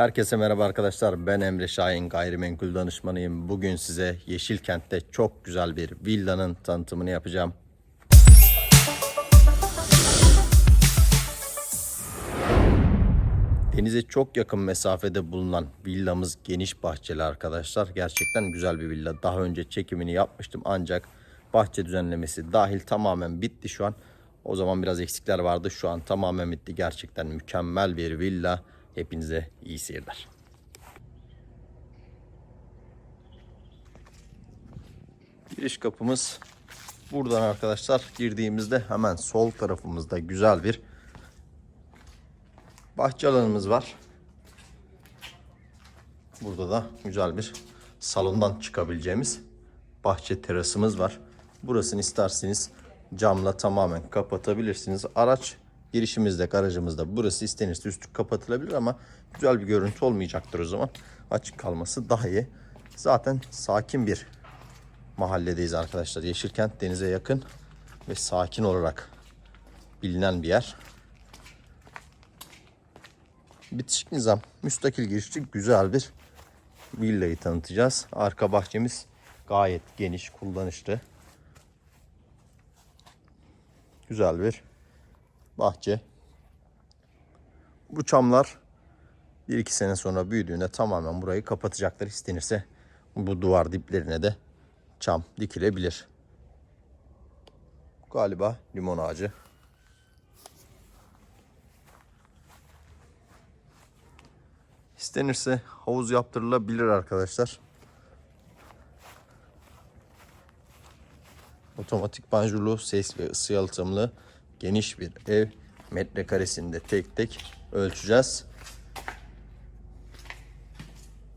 Herkese merhaba arkadaşlar. Ben Emre Şahin, gayrimenkul danışmanıyım. Bugün size Yeşilkent'te çok güzel bir villanın tanıtımını yapacağım. Denize çok yakın mesafede bulunan villamız geniş bahçeli arkadaşlar. Gerçekten güzel bir villa. Daha önce çekimini yapmıştım ancak bahçe düzenlemesi dahil tamamen bitti şu an. O zaman biraz eksikler vardı. Şu an tamamen bitti. Gerçekten mükemmel bir villa. Hepinize iyi seyirler. Giriş kapımız buradan arkadaşlar girdiğimizde hemen sol tarafımızda güzel bir bahçe alanımız var. Burada da güzel bir salondan çıkabileceğimiz bahçe terasımız var. Burasını isterseniz camla tamamen kapatabilirsiniz. Araç girişimizde, garajımızda burası istenirse üstü kapatılabilir ama güzel bir görüntü olmayacaktır o zaman. Açık kalması daha iyi. Zaten sakin bir mahalledeyiz arkadaşlar. Yeşilkent denize yakın ve sakin olarak bilinen bir yer. Bitişik nizam, müstakil girişli güzel bir villayı tanıtacağız. Arka bahçemiz gayet geniş, kullanışlı. Güzel bir bahçe. Bu çamlar 1-2 sene sonra büyüdüğünde tamamen burayı kapatacaklar. İstenirse bu duvar diplerine de çam dikilebilir. Galiba limon ağacı. İstenirse havuz yaptırılabilir arkadaşlar. Otomatik panjurlu, ses ve ısı yalıtımlı geniş bir ev. Metrekaresinde tek tek ölçeceğiz.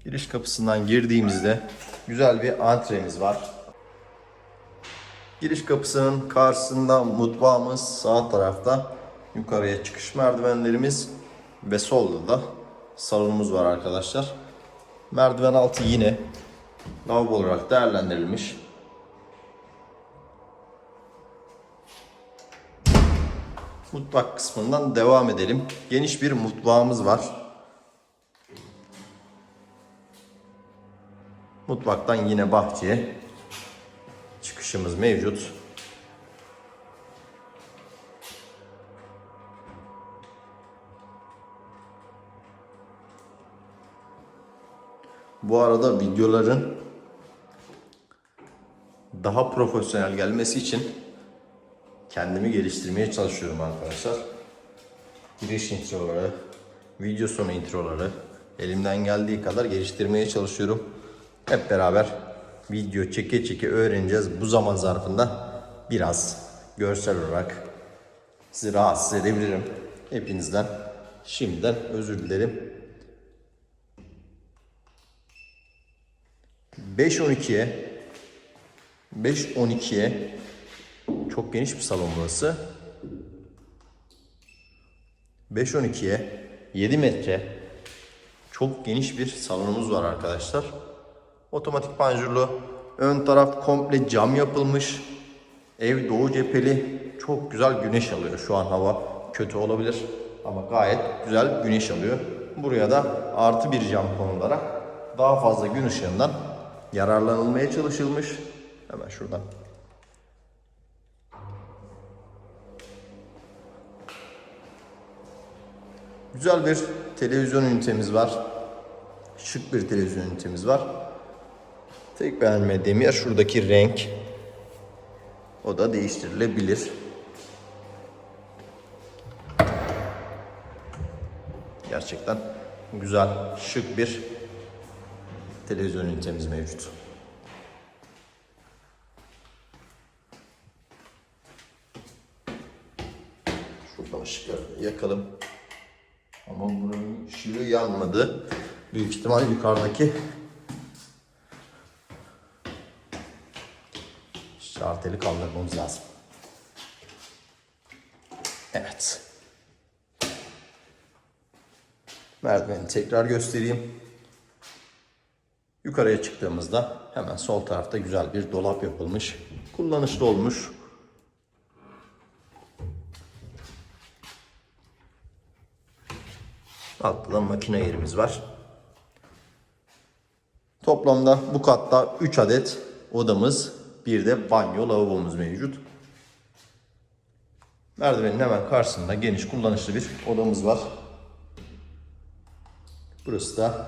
Giriş kapısından girdiğimizde güzel bir antremiz var. Giriş kapısının karşısında mutfağımız sağ tarafta yukarıya çıkış merdivenlerimiz ve solda da salonumuz var arkadaşlar. Merdiven altı yine lavabo olarak değerlendirilmiş. Mutfak kısmından devam edelim. Geniş bir mutfağımız var. Mutfaktan yine bahçeye çıkışımız mevcut. Bu arada videoların daha profesyonel gelmesi için kendimi geliştirmeye çalışıyorum arkadaşlar. Giriş introları, video sonu introları elimden geldiği kadar geliştirmeye çalışıyorum. Hep beraber video çeke çeke öğreneceğiz. Bu zaman zarfında biraz görsel olarak sizi rahatsız edebilirim. Hepinizden şimdiden özür dilerim. 5-12'ye 5-12'ye çok geniş bir salon burası. 5-12'ye 7 metre çok geniş bir salonumuz var arkadaşlar. Otomatik panjurlu. Ön taraf komple cam yapılmış. Ev doğu cepheli. Çok güzel güneş alıyor. Şu an hava kötü olabilir ama gayet güzel güneş alıyor. Buraya da artı bir cam konularak daha fazla gün ışığından yararlanılmaya çalışılmış. Hemen şuradan Güzel bir televizyon ünitemiz var. Şık bir televizyon ünitemiz var. Tek beğenmediğim yer şuradaki renk. O da değiştirilebilir. Gerçekten güzel, şık bir televizyon ünitemiz mevcut. Şuradan ışıkları yakalım. Yanmadı. Büyük ihtimal yukarıdaki şarteli kaldırmamız lazım. Evet. Merdiveni tekrar göstereyim. Yukarıya çıktığımızda hemen sol tarafta güzel bir dolap yapılmış. Kullanışlı olmuş. Altta da makine yerimiz var. Toplamda bu katta 3 adet odamız, bir de banyo lavabomuz mevcut. Merdivenin hemen karşısında geniş kullanışlı bir odamız var. Burası da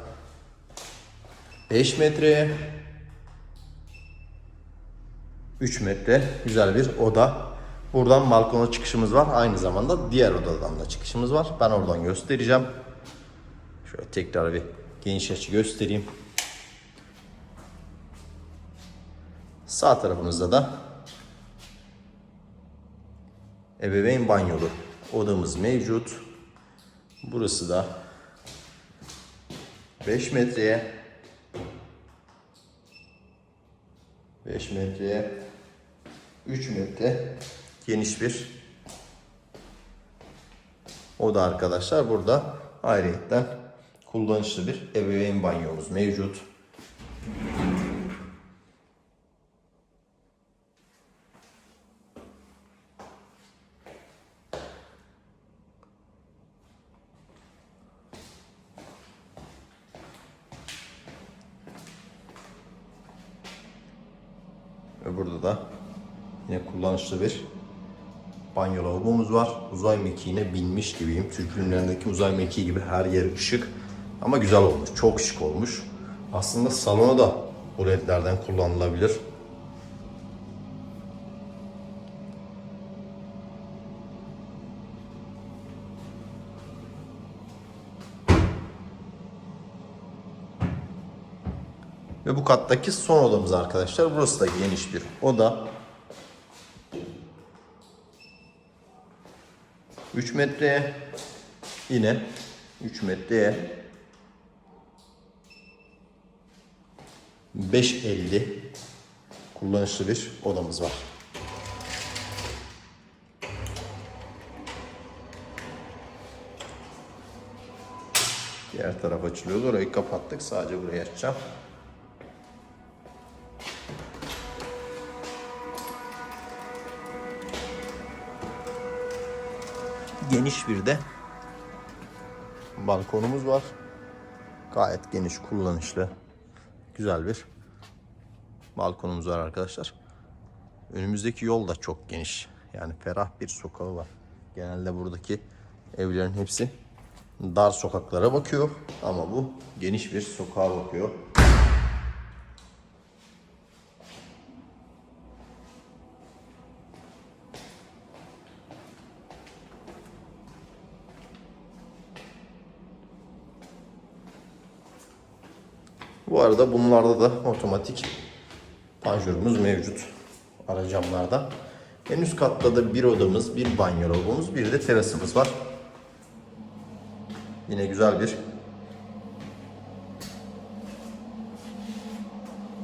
5 metreye 3 metre güzel bir oda. Buradan balkona çıkışımız var. Aynı zamanda diğer odadan da çıkışımız var. Ben oradan göstereceğim. Şöyle tekrar bir geniş açı göstereyim. Sağ tarafımızda da ebeveyn banyolu odamız mevcut. Burası da 5 metreye 5 metreye 3 metre geniş bir oda arkadaşlar. Burada ayrıyetten kullanışlı bir ebeveyn banyomuz mevcut. Ve burada da yine kullanışlı bir banyo lavabomuz var. Uzay mekiğine binmiş gibiyim. Türk filmlerindeki uzay mekiği gibi her yer ışık. Ama güzel olmuş. Çok şık olmuş. Aslında salona da bu ledlerden kullanılabilir. Ve bu kattaki son odamız arkadaşlar. Burası da geniş bir oda. 3 metreye yine 3 metreye 5.50 kullanışlı bir odamız var. Diğer taraf açılıyordu. Orayı kapattık. Sadece burayı açacağım. geniş bir de balkonumuz var. Gayet geniş, kullanışlı, güzel bir balkonumuz var arkadaşlar. Önümüzdeki yol da çok geniş. Yani ferah bir sokağı var. Genelde buradaki evlerin hepsi dar sokaklara bakıyor ama bu geniş bir sokağa bakıyor. Bu arada bunlarda da otomatik panjurumuz mevcut ara camlarda. En üst katta da bir odamız, bir banyo lavabomuz, bir de terasımız var. Yine güzel bir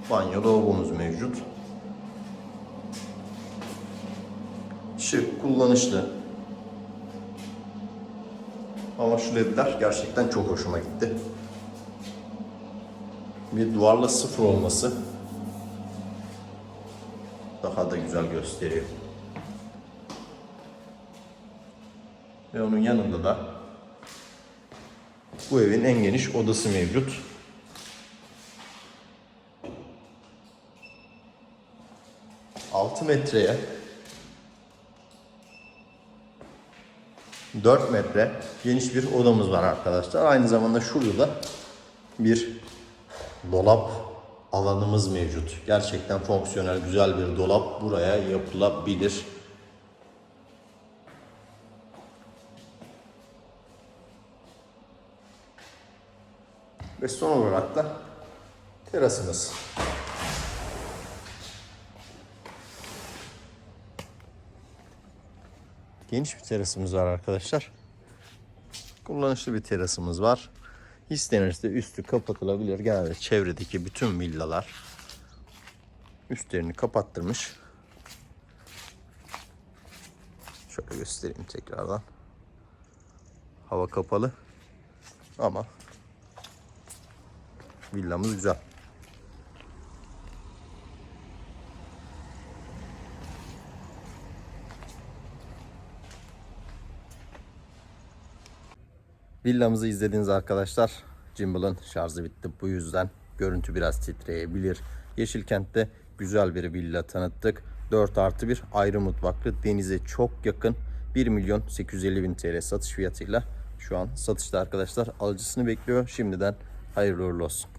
banyo lavabomuz mevcut. Şık, kullanışlı. Ama şu ledler gerçekten çok hoşuma gitti bir duvarla sıfır olması daha da güzel gösteriyor. Ve onun yanında da bu evin en geniş odası mevcut. Altı metreye 4 metre geniş bir odamız var arkadaşlar. Aynı zamanda şurada da bir dolap alanımız mevcut. Gerçekten fonksiyonel güzel bir dolap buraya yapılabilir. Ve son olarak da terasımız. Geniş bir terasımız var arkadaşlar. Kullanışlı bir terasımız var. İstenirse üstü kapatılabilir. Genelde çevredeki bütün villalar üstlerini kapattırmış. Şöyle göstereyim tekrardan. Hava kapalı ama villamız güzel. Villamızı izlediğiniz arkadaşlar Gimbal'ın şarjı bitti. Bu yüzden görüntü biraz titreyebilir. Yeşilkent'te güzel bir villa tanıttık. 4 artı 1 ayrı mutfaklı denize çok yakın 1 milyon 850 bin TL satış fiyatıyla şu an satışta arkadaşlar alıcısını bekliyor. Şimdiden hayırlı uğurlu olsun.